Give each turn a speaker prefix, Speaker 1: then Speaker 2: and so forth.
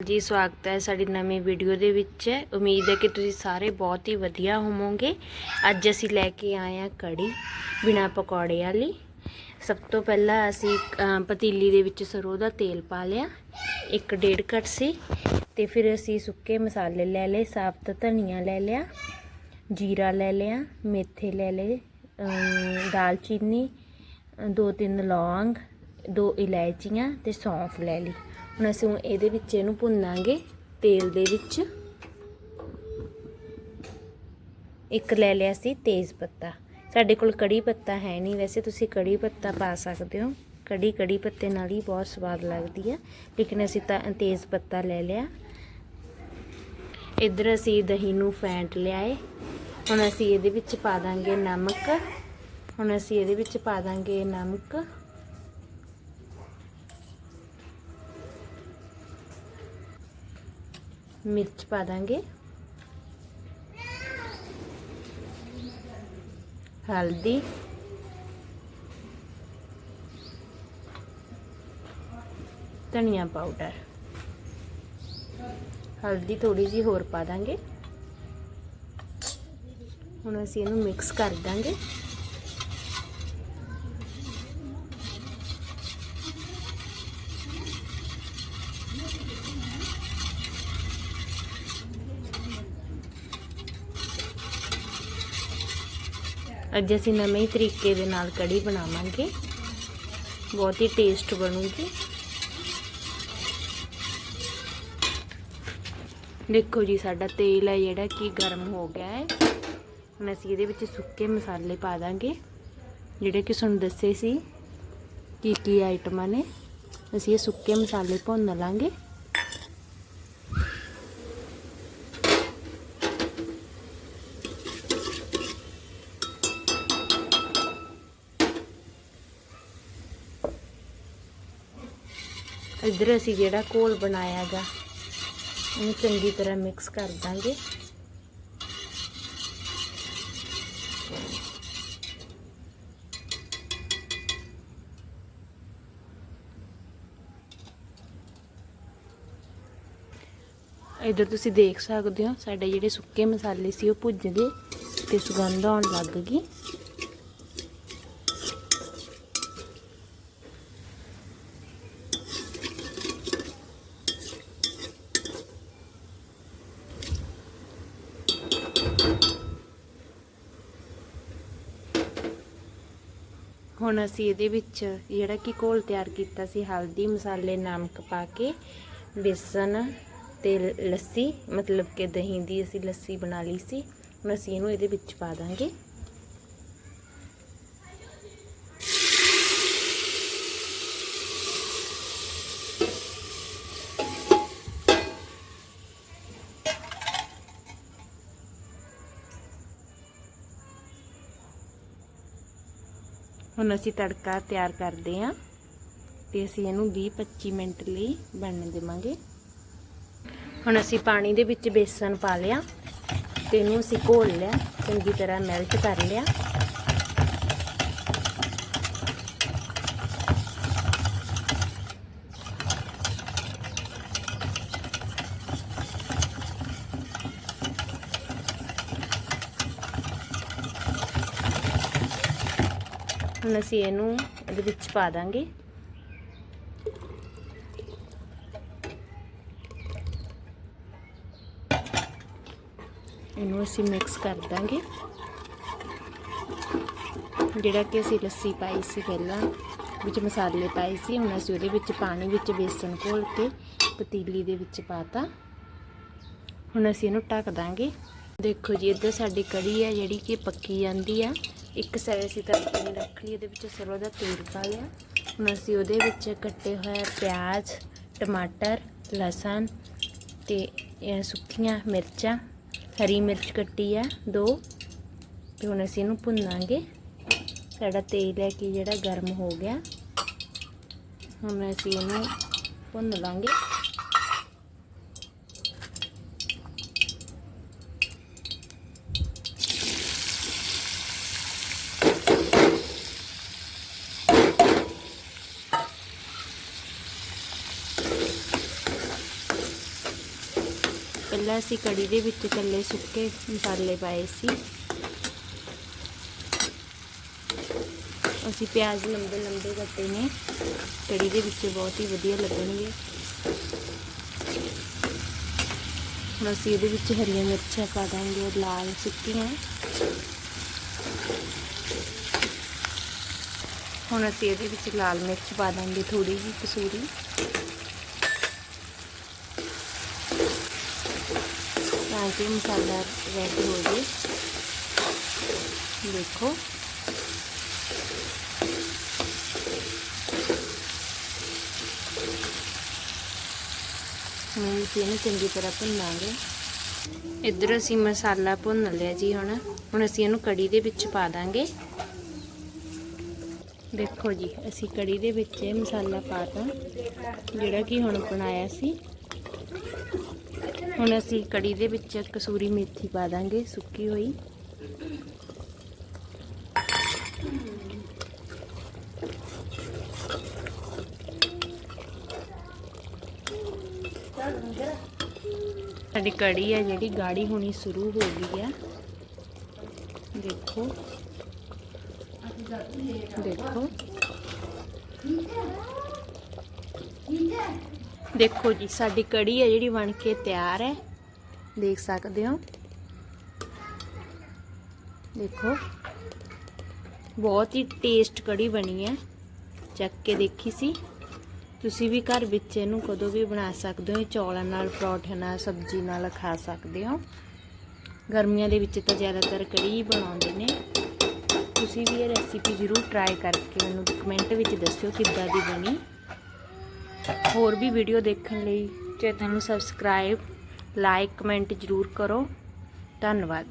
Speaker 1: ਜੀ, ਸਵਾਗਤ ਹੈ ਸਾਡੀ ਨਵੀਂ ਵੀਡੀਓ ਦੇ ਵਿੱਚ। ਉਮੀਦ ਹੈ ਕਿ ਤੁਸੀਂ ਸਾਰੇ ਬਹੁਤ ਹੀ ਵਧੀਆ ਹੋਵੋਗੇ। ਅੱਜ ਅਸੀਂ ਲੈ ਕੇ ਆਏ ਹਾਂ ਕੜੀ ਬਿਨਾ ਪਕੌੜੇ ਵਾਲੀ। ਸਭ ਤੋਂ ਪਹਿਲਾਂ ਅਸੀਂ ਪਤੀਲੀ ਦੇ ਵਿੱਚ ਸਰੋਂ ਦਾ ਤੇਲ ਪਾ ਲਿਆ। ਇੱਕ ਡੇਢ ਕਟ ਸੀ। ਤੇ ਫਿਰ ਅਸੀਂ ਸੁੱਕੇ ਮਸਾਲੇ ਲੈ ਲਏ ਸਾਬਤ ਧਨੀਆ ਲੈ ਲਿਆ, ਜੀਰਾ ਲੈ ਲਿਆ, ਮੇਥੇ ਲੈ ਲਏ ਦਾਲਚੀਨੀ ਦੋ ਤਿੰਨ ਲੌਂਗ, ਦੋ ਇਲਾਇਚੀਆਂ ਤੇ ਸੌਂਫ ਲੈ ਲਈ। ਹੁਣ ਅਸੀਂ ਇਹਦੇ ਵਿੱਚ ਇਹਨੂੰ ਭੁੰਨਾਂਗੇ ਤੇਲ ਦੇ ਵਿੱਚ। ਇੱਕ ਲੈ ਲਿਆ ਸੀ ਤੇਜ਼ ਪੱਤਾ। ਸਾਡੇ ਕੋਲ ਕੜੀ ਪੱਤਾ ਹੈ ਨਹੀਂ। ਵੈਸੇ ਤੁਸੀਂ ਕੜੀ ਪੱਤਾ ਪਾ ਸਕਦੇ ਹੋ। ਕੜੀ ਕੜੀ ਪੱਤੇ ਨਾਲ ਹੀ ਬਹੁਤ ਸਵਾਦ ਲੱਗਦੀ ਹੈ ਲੇਕਿਨ ਅਸੀਂ ਤਾਂ ਤੇਜ਼ ਪੱਤਾ ਲੈ ਲਿਆ। ਇੱਧਰ ਅਸੀਂ ਦਹੀਂ ਨੂੰ ਫੈਂਟ ਲਿਆਏ। ਹੁਣ ਅਸੀਂ ਇਹਦੇ ਵਿੱਚ ਪਾ ਦਾਂਗੇ ਨਮਕ। ਹੁਣ ਅਸੀਂ ਇਹਦੇ ਵਿੱਚ ਪਾ ਦਾਂਗੇ ਨਮਕ। ਮਿਰਚ ਪਾ ਦਾਂਗੇ। ਹਲਦੀ। ਧਨੀਆ ਪਾਊਡਰ। ਹਲਦੀ ਥੋੜੀ ਜੀ ਹੋਰ ਪਾ ਦਾਂਗੇ। ਹੁਣ ਅਸੀਂ ਇਹਨੂੰ ਮਿਕਸ ਕਰ ਦਾਂਗੇ। ਅੱਜ ਅਸੀਂ ਨਵੇਂ ਹੀ ਤਰੀਕੇ ਦੇ ਨਾਲ ਕੜੀ ਬਣਾਵਾਂਗੇ। ਬਹੁਤ ਹੀ ਟੇਸਟ ਬਣੂਗੀ। ਦੇਖੋ ਜੀ, ਸਾਡਾ ਤੇਲ ਹੈ ਜਿਹੜਾ ਕਿ ਗਰਮ ਹੋ ਗਿਆ ਹੈ। ਹੁਣ ਅਸੀਂ ਇਹਦੇ ਵਿੱਚ ਸੁੱਕੇ ਮਸਾਲੇ ਪਾ ਦਾਂਗੇ। ਜਿਹੜੇ ਕਿ ਤੁਹਾਨੂੰ ਦੱਸੇ ਸੀ ਕੀ ਕੀ ਆਈਟਮਾਂ ਨੇ। ਅਸੀਂ ਇਹ ਸੁੱਕੇ ਮਸਾਲੇ ਭੁੰਨ ਲਾਂਗੇ। ਇੱਧਰ ਅਸੀਂ ਜਿਹੜਾ ਘੋਲ ਬਣਾਇਆ ਗਾ ਉਹਨੂੰ ਚੰਗੀ ਤਰ੍ਹਾਂ ਮਿਕਸ ਕਰ ਦਾਂਗੇ। ਇੱਧਰ ਤੁਸੀਂ ਦੇਖ ਸਕਦੇ ਹੋ, ਸਾਡੇ ਜਿਹੜੇ ਸੁੱਕੇ ਮਸਾਲੇ ਸੀ ਉਹ ਭੁੱਜ ਗਏ ਤੇ ਸੁਗੰਧ ਆਉਣ ਲੱਗ ਗਈ। ਹੁਣ ਅਸੀਂ ਇਹਦੇ ਵਿੱਚ ਜਿਹੜਾ ਕਿ ਘੋਲ ਤਿਆਰ ਕੀਤਾ ਸੀ, ਹਲਦੀ, ਮਸਾਲੇ, ਨਮਕ ਪਾ ਕੇ, ਬੇਸਨ ਤੇ ਲੱਸੀ, ਮਤਲਬ ਕਿ ਦਹੀਂ ਦੀ ਅਸੀਂ ਲੱਸੀ ਬਣਾ ਲਈ ਸੀ। ਹੁਣ ਅਸੀਂ ਇਹਨੂੰ ਇਹਦੇ ਵਿੱਚ ਪਾ ਦਾਂਗੇ। ਹੁਣ ਅਸੀਂ ਤੜਕਾ ਤਿਆਰ ਕਰਦੇ ਹਾਂ ਤੇ ਅਸੀਂ ਇਹਨੂੰ 20-25 ਮਿੰਟ ਲਈ ਬਣਨ ਦੇਵਾਂਗੇ। ਹੁਣ ਅਸੀਂ ਪਾਣੀ ਦੇ ਵਿੱਚ ਬੇਸਨ ਪਾ ਲਿਆ ਤੇ ਇਹਨੂੰ ਅਸੀਂ ਘੋਲ ਲਿਆ, ਚੰਗੀ ਤਰ੍ਹਾਂ ਮੈਲਟ ਕਰ ਲਿਆ। ਹੁਣ ਅਸੀਂ ਇਹਨੂੰ ਇਹਦੇ ਵਿੱਚ ਪਾ ਦਾਂਗੇ। ਇਹਨੂੰ ਅਸੀਂ ਮਿਕਸ ਕਰ ਦਾਂਗੇ। ਜਿਹੜਾ ਕਿ ਅਸੀਂ ਲੱਸੀ ਪਾਈ ਸੀ ਪਹਿਲਾਂ, ਵਿੱਚ ਮਸਾਲੇ ਪਾਏ ਸੀ, ਹੁਣ ਅਸੀਂ ਉਹਦੇ ਵਿੱਚ ਪਾਣੀ ਵਿੱਚ ਬੇਸਨ ਘੋਲ ਕੇ ਪਤੀਲੀ ਦੇ ਵਿੱਚ ਪਾਤਾ। ਹੁਣ ਅਸੀਂ ਇਹਨੂੰ ਢੱਕ ਦਾਂਗੇ। ਦੇਖੋ ਜੀ, ਇੱਧਰ ਸਾਡੀ ਕੜੀ ਹੈ ਜਿਹੜੀ ਕਿ ਪੱਕੀ ਜਾਂਦੀ ਆ। ਇੱਕ ਸਾਈਡ ਅਸੀਂ ਤੜਕੇ ਨੂੰ ਰੱਖ ਲਈ, ਇਹਦੇ ਵਿੱਚ ਸਰੋਂ ਦਾ ਤੇਲ ਪਾ ਲਿਆ ਹੁਣ ਅਸੀਂ ਉਹਦੇ ਵਿੱਚ ਕੱਟੇ ਹੋਏ ਪਿਆਜ਼, ਟਮਾਟਰ, ਲਸਣ ਤੇ ਇਹ ਸੁੱਕੀਆਂ ਮਿਰਚਾਂ। ਹਰੀ ਮਿਰਚ ਕੱਟੀ ਆ ਦੋ, ਤੇ ਹੁਣ ਅਸੀਂ ਇਹਨੂੰ ਭੁੰਨਾਂਗੇ। ਸਾਡਾ ਤੇਲ ਹੈ ਕਿ ਜਿਹੜਾ ਗਰਮ ਹੋ ਗਿਆ। ਹੁਣ ਅਸੀਂ ਇਹਨੂੰ ਭੁੰਨ ਲਾਂਗੇ। ਪਹਿਲਾਂ ਅਸੀਂ ਕੜੀ ਦੇ ਵਿੱਚ ਇਕੱਲੇ ਸੁੱਕੇ ਮਸਾਲੇ ਪਾਏ ਸੀ। ਅਸੀਂ ਪਿਆਜ਼ ਲੰਬੇ ਲੰਬੇ ਕੱਟੇ ਨੇ। ਕੜੀ ਦੇ ਵਿੱਚ ਬਹੁਤ ਹੀ ਵਧੀਆ ਲੱਗਣਗੇ। ਹੁਣ ਅਸੀਂ ਇਹਦੇ ਵਿੱਚ ਹਰੀਆਂ ਮਿਰਚਾਂ ਪਾ ਦਾਂਗੇ ਲਾਲ ਸੁੱਕੀਆਂ। ਹੁਣ ਅਸੀਂ ਇਹਦੇ ਵਿੱਚ ਲਾਲ ਮਿਰਚ ਪਾ ਦਾਂਗੇ ਥੋੜੀ ਜਿਹੀ ਕਸੂਰੀ। ਤਾਂ ਕਿ ਮਸਾਲਾ ਰੈਡੀ ਹੋ ਜਾਏ ਦੇਖੋ। ਹੁਣ ਅਸੀਂ ਇਹਨੂੰ ਚੰਗੀ ਤਰ੍ਹਾਂ ਭੁੰਨਾਂਗੇ। ਇੱਧਰ ਅਸੀਂ ਮਸਾਲਾ ਭੁੰਨ ਲਿਆ ਜੀ ਹੁਣ। ਹੁਣ ਅਸੀਂ ਇਹਨੂੰ ਕੜੀ ਦੇ ਵਿੱਚ ਪਾ ਦਾਂਗੇ। ਦੇਖੋ ਜੀ, ਅਸੀਂ ਕੜੀ ਦੇ ਵਿੱਚ ਇਹ ਮਸਾਲਾ ਪਾਤਾ ਜਿਹੜਾ ਕਿ ਹੁਣ ਬਣਾਇਆ ਸੀ। ਹੁਣ ਅਸੀਂ ਕੜੀ ਦੇ ਵਿੱਚ ਕਸੂਰੀ ਮੇਥੀ ਪਾ ਦਾਂਗੇ, ਸੁੱਕੀ ਹੋਈ। ਸਾਡੀ ਕੜੀ ਹੈ ਜਿਹੜੀ ਗਾੜੀ ਹੋਣੀ ਸ਼ੁਰੂ ਹੋ ਗਈ ਹੈ। ਦੇਖੋ। ਦੇਖੋ। ਦੇਖੋ ਜੀ, ਸਾਡੀ ਕੜੀ ਹੈ ਜਿਹੜੀ ਬਣ ਕੇ ਤਿਆਰ ਹੈ। ਦੇਖ ਸਕਦੇ ਹੋ। ਦੇਖੋ, ਬਹੁਤ ਹੀ ਟੇਸਟ ਕੜੀ ਬਣੀ ਹੈ। ਚੱਕ ਕੇ ਦੇਖੀ ਸੀ। ਤੁਸੀਂ ਵੀ ਘਰ ਵਿੱਚ ਇਹਨੂੰ ਕਦੋਂ ਵੀ ਬਣਾ ਸਕਦੇ ਹੋ ਚੌਲਾਂ ਨਾਲ ਪਰੌਠੇ ਨਾਲ, ਸਬਜ਼ੀ ਨਾਲ ਖਾ ਸਕਦੇ ਹੋ। ਗਰਮੀਆਂ ਦੇ ਵਿੱਚ ਤਾਂ ਜ਼ਿਆਦਾਤਰ ਕੜੀ ਹੀ ਬਣਾਉਂਦੇ ਨੇ। ਤੁਸੀਂ ਵੀ ਇਹ ਰੈਸਿਪੀ ਜ਼ਰੂਰ ਟਰਾਈ ਕਰਕੇ ਮੈਨੂੰ ਕਮੈਂਟ ਵਿੱਚ ਦੱਸਿਓ ਕਿੱਦਾਂ ਦੀ ਬਣੀ। ਹੋਰ ਵੀ ਵੀਡੀਓ ਦੇਖਣ ਲਈ ਚੈਨਲ ਨੂੰ ਸਬਸਕ੍ਰਾਈਬ ਲਾਈਕ ਕਮੈਂਟ ਜ਼ਰੂਰ ਕਰੋ। ਧੰਨਵਾਦ।